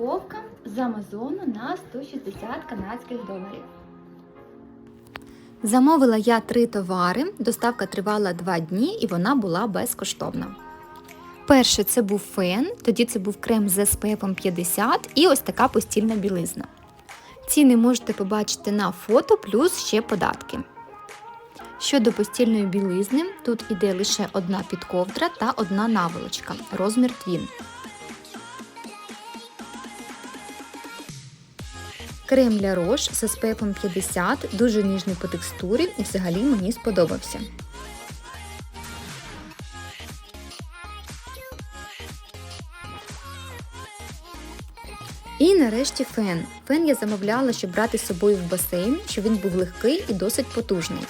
Упаковка з Амазону на 160 канадських доларів. Замовила я три товари. Доставка тривала два дні і вона була безкоштовна. Перше це був фен, тоді це був крем з SPF 50 і ось така постільна білизна. Ціни можете побачити на фото, плюс ще податки. Щодо постільної білизни, тут іде лише одна підковдра та одна наволочка, розмір твін. Крем для рож з SPF 50, дуже ніжний по текстурі і взагалі мені сподобався. І нарешті фен. Фен я замовляла, щоб брати з собою в басейн, щоб він був легкий і досить потужний.